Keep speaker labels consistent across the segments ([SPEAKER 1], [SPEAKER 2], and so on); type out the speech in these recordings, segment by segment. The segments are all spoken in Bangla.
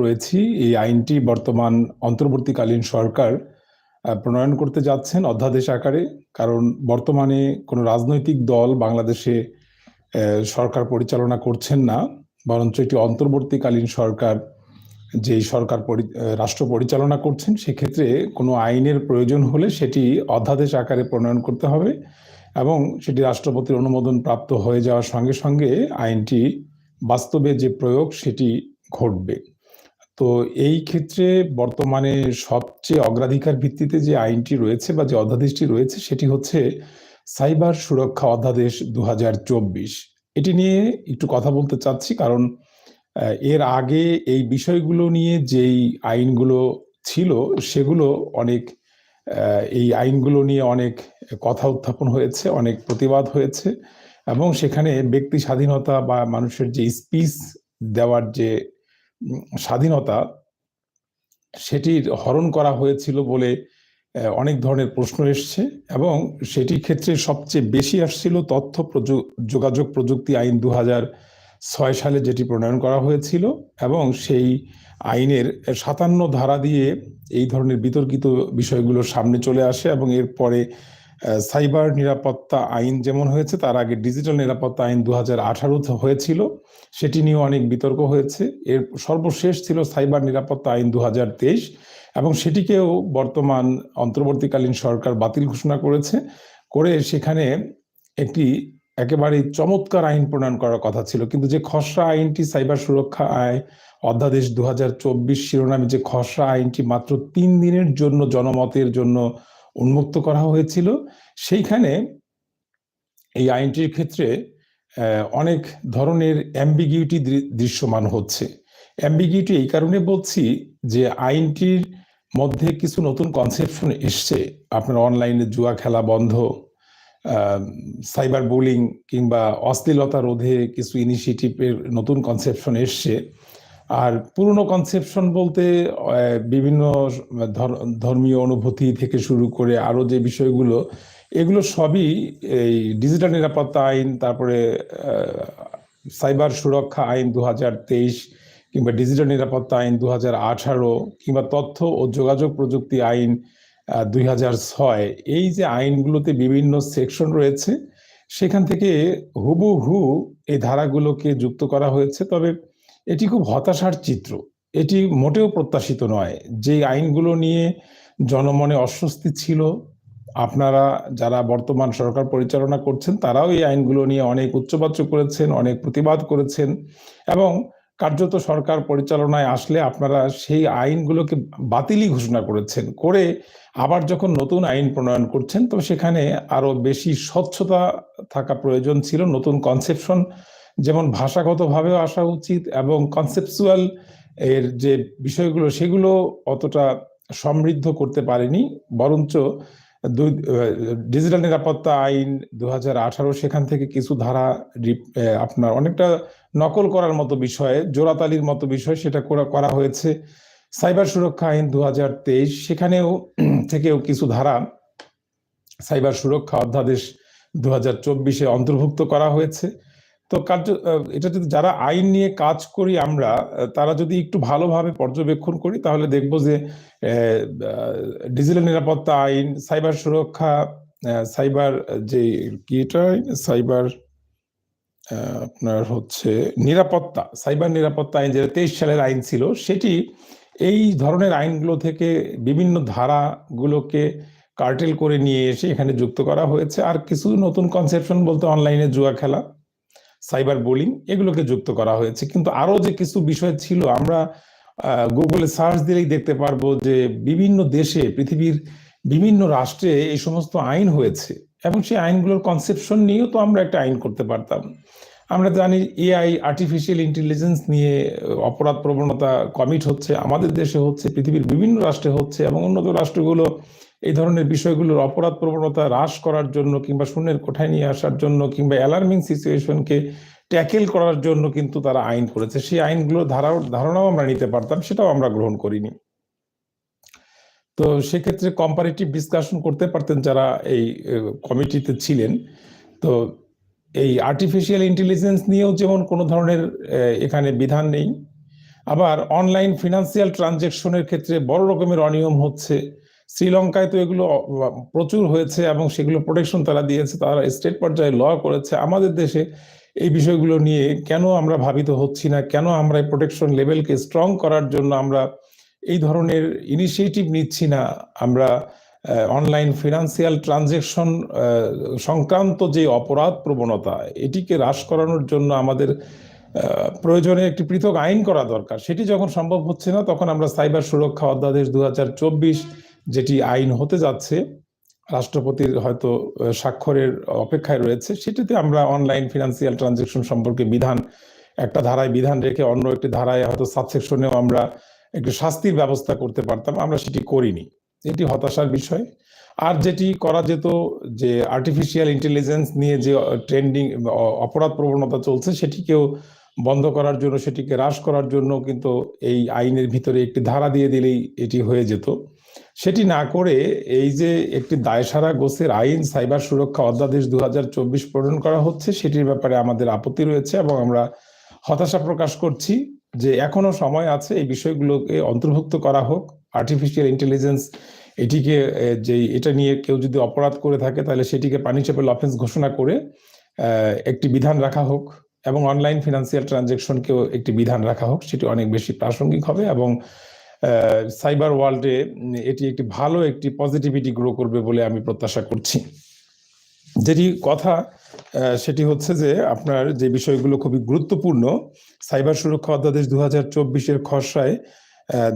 [SPEAKER 1] রয়েছি, এই আইনটি বর্তমান অন্তর্বর্তীকালীন সরকার প্রণয়ন করতে যাচ্ছেন অধ্যাদেশ আকারে। কারণ বর্তমানে কোনো রাজনৈতিক দল বাংলাদেশে সরকার পরিচালনা করছেন না। বরঞ্চ এটি অন্তর্বর্তীকালীন সরকার, যেই সরকার রাষ্ট্র পরিচালনা করছেন, সেক্ষেত্রে কোনো আইনের প্রয়োজন হলে সেটি অধ্যাদেশ আকারে প্রণয়ন করতে হবে এবং সেটি রাষ্ট্রপতির অনুমোদন প্রাপ্ত হয়ে যাওয়ার সঙ্গে সঙ্গে আইনটি বাস্তবে যে প্রয়োগ, সেটি ঘটবে। তো এই ক্ষেত্রে বর্তমানে সবচেয়ে অগ্রাধিকার ভিত্তিতে যে আইনটি রয়েছে বা যে অধ্যাদেশটি রয়েছে, সেটি হচ্ছে সাইবার সুরক্ষা অধ্যাদেশ দু হাজার চব্বিশ। এটি নিয়ে একটু কথা বলতে চাচ্ছি, কারণ এর আগে এই বিষয়গুলো নিয়ে যেই আইনগুলো ছিল, সেগুলো অনেক এই আইনগুলো নিয়ে অনেক কথা উত্থাপন হয়েছে, অনেক প্রতিবাদ হয়েছে এবং সেখানে ব্যক্তি স্বাধীনতা বা মানুষের যে স্পিচ দেওয়ার যে স্বাধীনতা, সেটির হরণ করা হয়েছিল বলে অনেক ধরনের প্রশ্ন এসছে এবং সেটির ক্ষেত্রে সবচেয়ে বেশি আসছিল তথ্য যোগাযোগ প্রযুক্তি আইন দু ছয় সালে যেটি প্রণয়ন করা হয়েছিল এবং সেই আইনের সাতান্ন ধারা দিয়ে এই ধরনের বিতর্কিত বিষয়গুলো সামনে চলে আসে এবং এরপরে সাইবার নিরাপত্তা আইন যেমন হয়েছে, তার আগে ডিজিটাল নিরাপত্তা আইন দু হাজার হয়েছিল। সেটি নিয়ে অনেক বিতর্ক হয়েছে। এর সর্বশেষ ছিল সাইবার নিরাপত্তা আইন দু হাজার তেইশ এবং সেটিকেও বর্তমান অন্তর্বর্তীকালীন সরকার বাতিল ঘোষণা করেছে। করে সেখানে একটি একেবারে চমৎকার আইন প্রণয়ন করার কথা ছিল। কিন্তু যে খসড়া আইনটি সাইবার সুরক্ষা আয় অধ্যাদেশ দু হাজার চব্বিশ শিরোনামে যে খসড়া আইনটি মাত্র তিন দিনের জন্য জনমতের জন্য উন্মুক্ত করা হয়েছিল। সেইখানে এই আইনটির ক্ষেত্রে অনেক ধরনের অ্যাম্বিগিউটি দৃশ্যমান হচ্ছে। অ্যাম্বিগিউটি এই কারণে বলছি যে আইনটির মধ্যে কিছু নতুন কনসেপশন এসছে। আপনার অনলাইনে জুয়া খেলা বন্ধ সাইবার বুলিং কিংবা অশ্লীলতা রোধে কিছু ইনিশিয়েটিভের নতুন কনসেপশন এসছে। আর পুরনো কনসেপশন বলতে বিভিন্ন ধর- ধর্মীয় অনুভূতি থেকে শুরু করে আরও যে বিষয়গুলো, এগুলো সবই এই ডিজিটাল নিরাপত্তা আইন, তারপরে সাইবার সুরক্ষা আইন দু হাজার তেইশ কিংবা ডিজিটাল নিরাপত্তা আইন দু হাজার আঠারো কিংবা তথ্য ও যোগাযোগ প্রযুক্তি আইন দুই হাজার ছয় এই যে আইনগুলোতে বিভিন্ন সেকশন রয়েছে, সেখান থেকে হুবহু এই ধারাগুলোকে যুক্ত করা হয়েছে। তবে এটি খুব হতাশার চিত্র। এটি মোটেও প্রত্যাশিত নয়। যে আইনগুলো নিয়ে জনমনে অস্বস্তি ছিল, আপনারা যারা বর্তমান সরকার পরিচালনা করছেন, তারাও এই আইনগুলো নিয়ে অনেক উচ্চবাচ্য করেছেন, অনেক প্রতিবাদ করেছেন এবং কার্যত সরকার পরিচালনায় আসলে আপনারা সেই আইনগুলোকে বাতিলই ঘোষণা করেছেন। করে আবার যখন নতুন আইন প্রণয়ন করছেন, তো সেখানে আরও বেশি স্বচ্ছতা থাকা প্রয়োজন ছিল, নতুন কনসেপশন যেমন ভাষাগতভাবেও আসা উচিত এবং কনসেপচুয়াল এর যে বিষয়গুলো, সেগুলো অতটা সমৃদ্ধ করতে পারেনি। বরঞ্চ দুই ডিজিটাল নিরাপত্তা আইন দু হাজার আঠারো, সেখান থেকে কিছু ধারা আপনার অনেকটা নকল করার মতো বিষয়ে, জোড়াতালির মতো বিষয় সেটা করা হয়েছে। সাইবার সুরক্ষা আইন দু হাজার তেইশ, সেখানেও থেকেও কিছু ধারা সাইবার সুরক্ষা অধ্যাদেশ দু অন্তর্ভুক্ত করা হয়েছে। তো কার্য এটা যদি যারা আইন নিয়ে কাজ করি আমরা তারা যদি একটু ভালোভাবে পর্যবেক্ষণ করি, তাহলে দেখব যে ডিজিটাল নিরাপত্তা আইন, সাইবার সুরক্ষা সাইবার, যে কি এটা সাইবার আপনার হচ্ছে নিরাপত্তা, সাইবার নিরাপত্তা আইন যেটা তেইশ সালের আইন ছিল, সেটি এই ধরনের আইনগুলো থেকে বিভিন্ন ধারাগুলোকে কার্টেল করে নিয়ে এসে এখানে যুক্ত করা হয়েছে। আর কিছু নতুন কনসেপশন বলতে অনলাইনে জুয়া খেলা সাইবার বোলিং এগুলোকে যুক্ত করা হয়েছে। কিন্তু আরও যে কিছু বিষয় ছিল, আমরা গুগলে সার্চ দিলেই দেখতে পারব যে বিভিন্ন দেশে, পৃথিবীর বিভিন্ন রাষ্ট্রে এই সমস্ত আইন হয়েছে। এবং সেই আইনগুলোর কনসেপশন নিয়েও তো আমরা একটা আইন করতে পারতাম। আমরা জানি এআই আর্টিফিশিয়াল ইন্টেলিজেন্স নিয়ে অপরাধ প্রবণতা কমিট হচ্ছে। আমাদের দেশে হচ্ছে, পৃথিবীর বিভিন্ন রাষ্ট্রে হচ্ছে এবং উন্নত রাষ্ট্রগুলো এই ধরনের বিষয়গুলোর অপরাধ প্রবণতা হ্রাস করার জন্য কিংবা শূন্যের কোঠায় নিয়ে আসার জন্য কিংবা অ্যালার্মিং সিচুয়েশনকে ট্যাকেল করার জন্য কিন্তু তারা আইন করেছে। সেই আইনগুলোর ধারা ধারণাও আমরা নিতে পারতাম, সেটাও আমরা গ্রহণ করিনি। তো সেক্ষেত্রে কম্পারেটিভ ডিসকাশন করতে পারতেন যারা এই কমিটিতে ছিলেন। তো এই আর্টিফিশিয়াল ইন্টেলিজেন্স নিয়েও যেমন কোনো ধরনের এখানে বিধান নেই, আবার অনলাইন ফিনান্সিয়াল ট্রানজেকশনের ক্ষেত্রে বড় রকমের অনিয়ম হচ্ছে। শ্রীলঙ্কায় তো এগুলো প্রচুর হয়েছে এবং সেগুলো প্রোটেকশন তারা দিয়েছে। তারা স্টেট পর্যায়ে ল করেছে। আমাদের দেশে এই বিষয়গুলো নিয়ে কেন আমরা ভাবিত হচ্ছি না? কেন আমরা এই প্রোটেকশন লেভেলকে স্ট্রং করার জন্য আমরা এই ধরনের ইনিশিয়েটিভ নিচ্ছি না? আমরা অনলাইন ফিনান্সিয়াল ট্রানজেকশন সংক্রান্ত যে অপরাধ প্রবণতা, এটিকে হ্রাস করানোর জন্য আমাদের প্রয়োজনে একটি পৃথক আইন করা দরকার। সেটি যখন সম্ভব হচ্ছে না, তখন আমরা সাইবার সুরক্ষা অধ্যাদেশ দু হাজার চব্বিশ যেটি আইন হতে যাচ্ছে, রাষ্ট্রপতির হয়তো স্বাক্ষরের অপেক্ষায় রয়েছে, সেটিতে আমরা অনলাইন ফিনান্সিয়াল ট্রানজেকশন সম্পর্কে বিধান, একটা ধারায় বিধান রেখে অন্য একটি ধারায় হয়তো সাবসেকশনেও আমরা একটু শাস্তির ব্যবস্থা করতে পারতাম, আমরা সেটি করিনি। এটি হতাশার বিষয়। আর যেটি করা যেত যে আর্টিফিশিয়াল ইন্টেলিজেন্স নিয়ে যে ট্রেন্ডিং অপরাধ প্রবণতা চলছে, সেটিকেও বন্ধ করার জন্য, সেটিকে হ্রাস করার জন্য কিন্তু এই আইনের ভিতরে একটি ধারা দিয়ে দিলেই এটি হয়ে যেত। সেটি না করে এই যে একটি দায়সারা গোছের আইন সাইবার সুরক্ষা অধ্যাদেশ দু প্রণয়ন করা হচ্ছে, সেটির ব্যাপারে আমাদের আপত্তি রয়েছে এবং আমরা হতাশা প্রকাশ করছি যে এখনও সময় আছে এই বিষয়গুলোকে অন্তর্ভুক্ত করা হোক। আর্টিফিশিয়াল ইন্টেলিজেন্স এটিকে যে এটা নিয়ে কেউ যদি অপরাধ করে থাকে, তাহলে সেটিকে পানিশেবল অফেন্স ঘোষণা করে একটি বিধান রাখা হোক এবং অনলাইন ফিনান্সিয়াল ট্রানজেকশনকেও একটি বিধান রাখা হোক, সেটি অনেক বেশি প্রাসঙ্গিক হবে এবং সাইবার ওয়ার্ল্ডে এটি একটি ভালো একটি পজিটিভিটি গ্রো করবে বলে আমি প্রত্যাশা করছি। যেটি কথা সেটি হচ্ছে যে আপনার যে বিষয়গুলো খুবই গুরুত্বপূর্ণ, সাইবার সুরক্ষা অধ্যাদেশ দু হাজার চব্বিশের খসড়ায়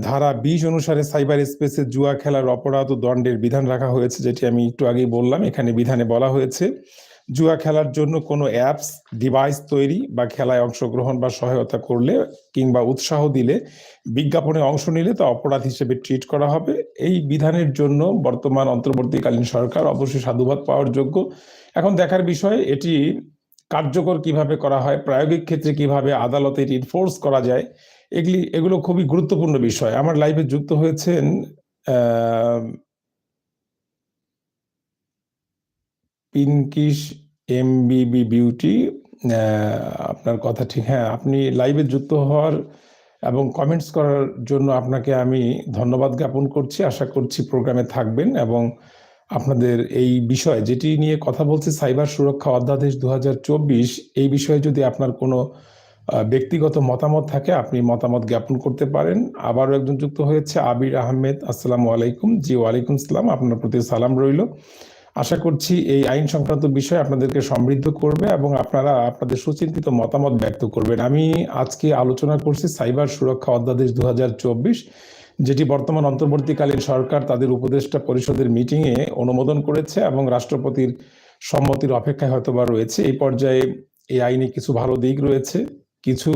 [SPEAKER 1] ধারা বিশ অনুসারে সাইবার স্পেসে জুয়া খেলার অপরাধ ও দণ্ডের বিধান রাখা হয়েছে, যেটি আমি একটু আগেই বললাম, এখানে বিধানে বলা হয়েছে। জুয়া খেলার জন্য কোনো অ্যাপস ডিভাইস তৈরি বা খেলায় অংশগ্রহণ বা সহায়তা করলে কিংবা উৎসাহ দিলে বিজ্ঞাপনে অংশ নিলে তা অপরাধ হিসেবে ট্রিট করা হবে। এই বিধানের জন্য বর্তমান অন্তর্বর্তীকালীন সরকার অবশ্যই সাধুবাদ পাওয়ার যোগ্য। এখন দেখার বিষয়, এটি কার্যকর কীভাবে করা হয়, প্রায়োগিক ক্ষেত্রে কীভাবে আদালতে এটি ইনফোর্স করা যায়, এগুলি, এগুলো খুবই গুরুত্বপূর্ণ বিষয়। আমার লাইফে যুক্ত হয়েছেন আহ, পিনকিশ এমবিবি বিউটি আপনার কথা ঠিক হ্যাঁ আপনি লাইভে যুক্ত হওয়ার এবং কমেন্টস করার জন্য আপনাকে আমি ধন্যবাদ জ্ঞাপন করছি আশা করছি প্রোগ্রামে থাকবেন এবং আপনাদের এই বিষয় যেটি নিয়ে কথা বলছে সাইবার সুরক্ষা অধ্যাদেশ দু হাজার চব্বিশ এই বিষয়ে যদি আপনার কোনো ব্যক্তিগত মতামত থাকে আপনি মতামত জ্ঞাপন করতে পারেন। আবারও একজন যুক্ত হয়েছে আবির আহমেদ আসসালামু আলাইকুম। জি ওয়ালাইকুম সালাম আপনার প্রতি সালাম রইল। আশা করছি এই আইন সংক্রান্ত বিষয় আপনাদেরকে সমৃদ্ধ করবে এবং আপনারা আপনাদের সুচিন্তিত মতামত ব্যক্ত করবেন। আমি আজকে আলোচনা করছি সাইবার সুরক্ষা অধ্যাদেশ দু হাজার চব্বিশ, যেটি বর্তমান অন্তর্বর্তীকালীন সরকার তাদের উপদেষ্টা পরিষদের মিটিংয়ে অনুমোদন করেছে এবং রাষ্ট্রপতির সম্মতির অপেক্ষায় হয়তোবা রয়েছে। এই পর্যায়ে এই আইনে কিছু ভালো দিক রয়েছে, কিছু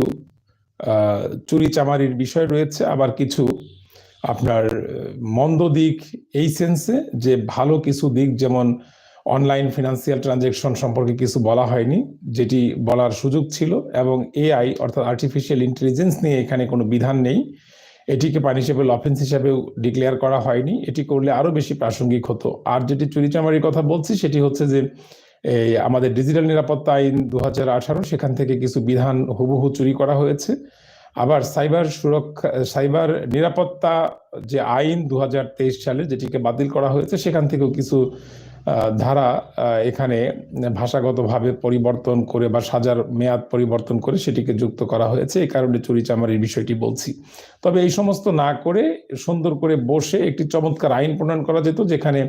[SPEAKER 1] চুরি চামারির বিষয় রয়েছে, আবার কিছু আপনার মন্দ দিক এই সেন্সে যে ভালো কিছু দিক যেমন অনলাইন ফিনান্সিয়াল ট্রানজেকশন সম্পর্কে কিছু বলা হয়নি, যেটি বলার সুযোগ ছিল এবং এআই অর্থাৎ আর্টিফিশিয়াল ইন্টেলিজেন্স নিয়ে এখানে কোনো বিধান নেই। এটিকে পানিশেবল অফেন্স হিসাবেও ডিক্লেয়ার করা হয়নি। এটি করলে আরও বেশি প্রাসঙ্গিক হতো। আর যেটি চুরিচামারির কথা বলছি, সেটি হচ্ছে যে, এই আমাদের ডিজিটাল নিরাপত্তা আইন দু হাজার আঠারো, সেখান থেকে কিছু বিধান হুবহু চুরি করা হয়েছে। আবার সাইবার সুরক্ষা, সাইবার নিরাপত্তা যে আইন দু হাজার তেইশ সালে যেটিকে বাতিল করা হয়েছে, সেখান থেকেও কিছু ধারা এখানে ভাষাগতভাবে পরিবর্তন করে বা সাজার মেয়াদ পরিবর্তন করে সেটিকে যুক্ত করা হয়েছে। এই কারণে চুরি চামারির বিষয়টি বলছি। তবে এই সমস্ত না করে, সুন্দর করে বসে একটি চমৎকার আইন প্রণয়ন করা যেত, যেখানে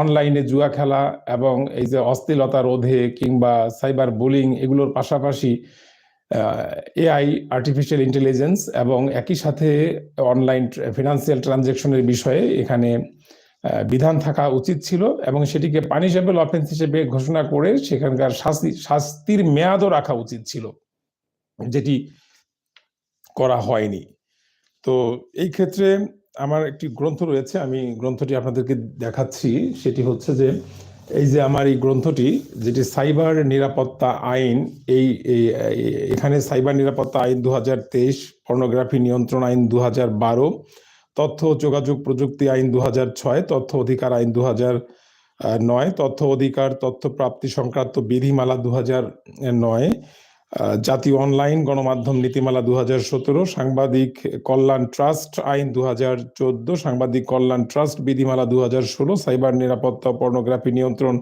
[SPEAKER 1] অনলাইনে জুয়া খেলা এবং এই যে অস্থিলতা রোধে কিংবা সাইবার বুলিং এগুলোর পাশাপাশি এআই আর্টিফিশিয়াল ইন্টেলিজেন্স এবং একই সাথে অনলাইন ফিনান্সিয়াল ট্রানজেকশনের বিষয়ে এখানে বিধান থাকা উচিত ছিল এবং সেটিকে পানিশেবল অফেন্স হিসেবে ঘোষণা করে সেখানকার শাস্তি, শাস্তির মেয়াদও রাখা উচিত ছিল, যেটি করা হয়নি। তো এই ক্ষেত্রে আমার একটি গ্রন্থ রয়েছে, আমি গ্রন্থটি আপনাদেরকে দেখাচ্ছি। সেটি হচ্ছে যে এই যে আমার এই গ্রন্থটি, যেটি সাইবার নিরাপত্তা আইন, এই এখানে সাইবার নিরাপত্তা আইন দু হাজার তেইশ, পর্নোগ্রাফি নিয়ন্ত্রণ আইন দু হাজার বারো, তথ্য যোগাযোগ প্রযুক্তি আইন দু হাজার ছয়, তথ্য অধিকার আইন দু হাজার নয়, তথ্য অধিকার, তথ্য প্রাপ্তি সংক্রান্ত বিধিমালা দু হাজার নয় জাতীয় অনলাইন গণমাধ্যম নীতিমালা দু হাজার সতেরো, সাংবাদিক কল্যাণ ট্রাস্ট আইন দু হাজার চোদ্দ, সাংবাদিক কল্যাণ ট্রাস্ট বিধিমালা দু হাজার ষোলো, সাইবার নিরাপত্তা পর্নোগ্রাফি নিয়ন্ত্রণ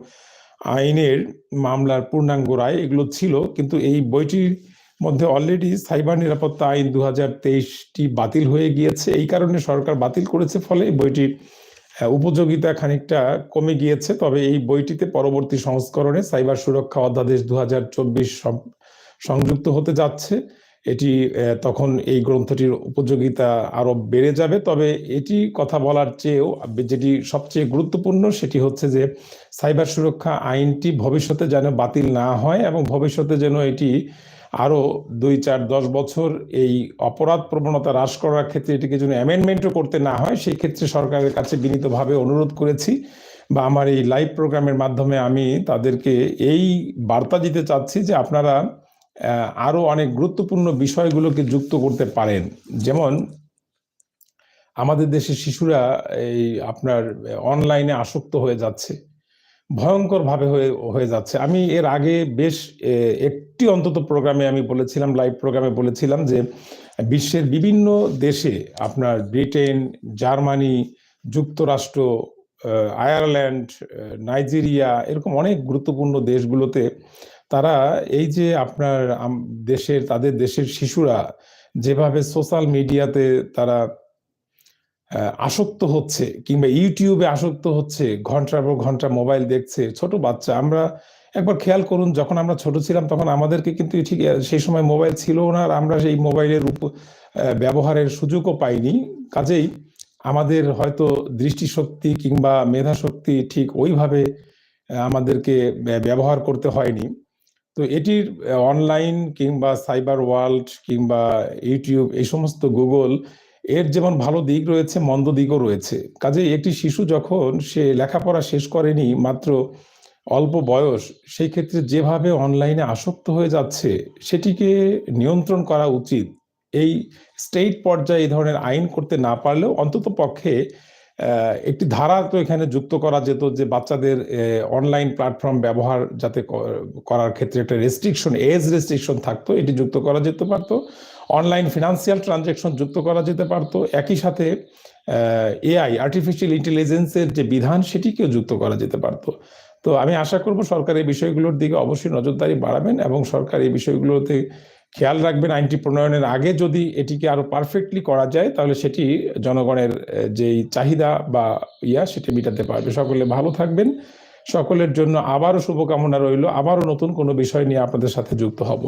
[SPEAKER 1] আইনের মামলার পূর্ণাঙ্গ রায় এগুলো ছিল, কিন্তু এই বইটির মধ্যে অলরেডি সাইবার নিরাপত্তা আইন দু হাজার তেইশটি বাতিল হয়ে গিয়েছে। এই কারণে সরকার বাতিল করেছে, ফলে এই বইটির উপযোগিতা খানিকটা কমে গিয়েছে। তবে এই বইটিতে পরবর্তী সংস্করণে সাইবার সুরক্ষা অধ্যাদেশ দু হাজার চব্বিশ সংযুক্ত হতে যাচ্ছে। এটি তখন এই গ্রন্থটির উপযোগিতা আরও বেড়ে যাবে। তবে এটি কথা বলার চেয়েও যেটি সবচেয়ে গুরুত্বপূর্ণ সেটি হচ্ছে যে, সাইবার সুরক্ষা আইনটি ভবিষ্যতে যেন বাতিল না হয় এবং ভবিষ্যতে যেন এটি আরও দুই, চার, দশ বছর এই অপরাধ প্রবণতা হ্রাস করার ক্ষেত্রে এটিকে যেন অ্যামেন্ডমেন্টও করতে না হয়, সেই ক্ষেত্রে সরকারের কাছে বিনীতভাবে অনুরোধ করেছি বা আমার এই লাইভ প্রোগ্রামের মাধ্যমে আমি তাদেরকে এই বার্তা দিতে চাচ্ছি যে আপনারা আহ, আরও অনেক গুরুত্বপূর্ণ বিষয়গুলোকে যুক্ত করতে পারেন। যেমন আমাদের দেশের শিশুরা এই আপনার অনলাইনে আসক্ত হয়ে যাচ্ছে ভয়ঙ্করভাবে হয়ে হয়ে যাচ্ছে। আমি এর আগে বেশ একটি অন্তত প্রোগ্রামে আমি বলেছিলাম লাইভ প্রোগ্রামে বলেছিলাম যে বিশ্বের বিভিন্ন দেশে আপনার ব্রিটেন জার্মানি যুক্তরাষ্ট্র আয়ারল্যান্ড নাইজেরিয়া এরকম অনেক গুরুত্বপূর্ণ দেশগুলোতে তারা এই যে আপনার দেশের, তাদের দেশের শিশুরা যেভাবে সোশ্যাল মিডিয়াতে তারা আসক্ত হচ্ছে কিংবা ইউটিউবে আসক্ত হচ্ছে, ঘণ্টার পর ঘণ্টা মোবাইল দেখছে, ছোট বাচ্চা, আমরা একবার খেয়াল করুন, যখন আমরা ছোট ছিলাম তখন আমাদেরকে কিন্তু ঠিক সেই সময় মোবাইল ছিল না আর আমরা সেই মোবাইলের ব্যবহারের সুযোগও পাইনি। কাজেই আমাদের হয়তো দৃষ্টিশক্তি কিংবা মেধাশক্তি ঠিক ওইভাবে আমাদেরকে ব্যবহার করতে হয়নি। তো এটির অনলাইন কিংবা সাইবার ওয়ার্ল্ড কিংবা ইউটিউব এই সমস্ত গুগল এর যেমন ভালো দিক রয়েছে, মন্দ দিকও রয়েছে। কাজেই একটি শিশু যখন সে লেখাপড়া শেষ করেনি, মাত্র অল্প বয়স, সেই ক্ষেত্রে যেভাবে অনলাইনে আসক্ত হয়ে যাচ্ছে, সেটিকে নিয়ন্ত্রণ করা উচিত। এই স্টেট পর্যায়ে এই ধরনের আইন করতে না পারলেও অন্তত পক্ষে একটি ধারা তো এখানে যুক্ত করা যেত যে বাচ্চাদের অনলাইন প্ল্যাটফর্ম ব্যবহার যাতে করার ক্ষেত্রে একটা রেস্ট্রিকশন এজ রেস্ট্রিকশন থাকতো, এটি যুক্ত করা যেতে পারতো। অনলাইন ফিনান্সিয়াল ট্রানজেকশন যুক্ত করা যেতে পারতো। একই সাথে এআই আর্টিফিশিয়াল ইন্টেলিজেন্সের যে বিধান, সেটিকেও যুক্ত করা যেতে পারতো। তো আমি আশা করব সরকার এই বিষয়গুলোর দিকে অবশ্যই নজরদারি বাড়াবেন এবং সরকার এই বিষয়গুলোতে খেয়াল রাখবেন আইনটি প্রণয়নের আগে যদি এটিকে আরও পারফেক্টলি করা যায়, তাহলে সেটি জনগণের যেই চাহিদা বা ইয়া, সেটি মেটাতে পারবে। সকলে ভালো থাকবেন। সকলের জন্য আবারও শুভকামনা রইল। আবারও নতুন কোনো বিষয় নিয়ে আপনাদের সাথে যুক্ত হব।